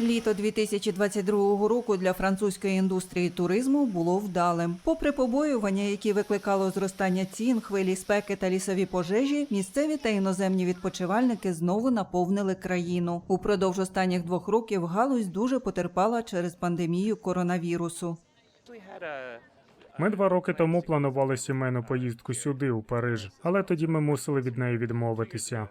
Літо 2022 року для французької індустрії туризму було вдалим. Попри побоювання, які викликало зростання цін, хвилі спеки та лісові пожежі, місцеві та іноземні відпочивальники знову наповнили країну. Упродовж останніх двох років галузь дуже потерпала через пандемію коронавірусу. Ми два роки тому планували сімейну поїздку сюди, у Париж, але тоді ми мусили від неї відмовитися.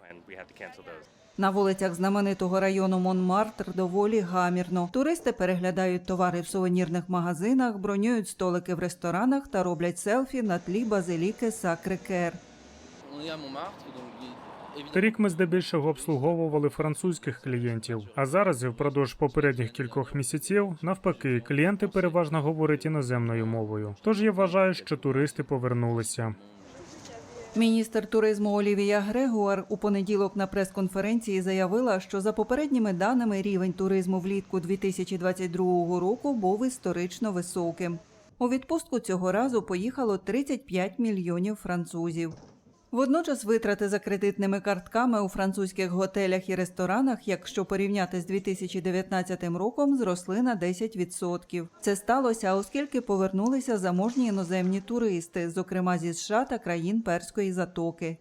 На вулицях знаменитого району Монмартр доволі гамірно. Туристи переглядають товари в сувенірних магазинах, бронюють столики в ресторанах та роблять селфі на тлі базиліки Сакре-Кер. Торік ми здебільшого обслуговували французьких клієнтів. А зараз, і впродовж попередніх кількох місяців, навпаки, клієнти переважно говорять іноземною мовою. Тож я вважаю, що туристи повернулися. Міністр туризму Олівія Грегуар у понеділок на прес-конференції заявила, що за попередніми даними рівень туризму влітку 2022 року був історично високим. У відпустку цього разу поїхало 35 мільйонів французів. Водночас витрати за кредитними картками у французьких готелях і ресторанах, якщо порівняти з 2019 роком, зросли на 10%. Це сталося, оскільки повернулися заможні іноземні туристи, зокрема зі США та країн Перської затоки.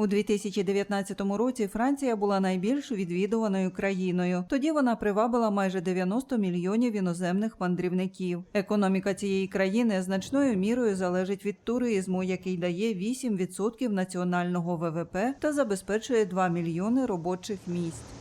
У 2019 році Франція була найбільш відвідуваною країною. Тоді вона привабила майже 90 мільйонів іноземних мандрівників. Економіка цієї країни значною мірою залежить від туризму, який дає 8% національного ВВП та забезпечує 2 мільйони робочих місць.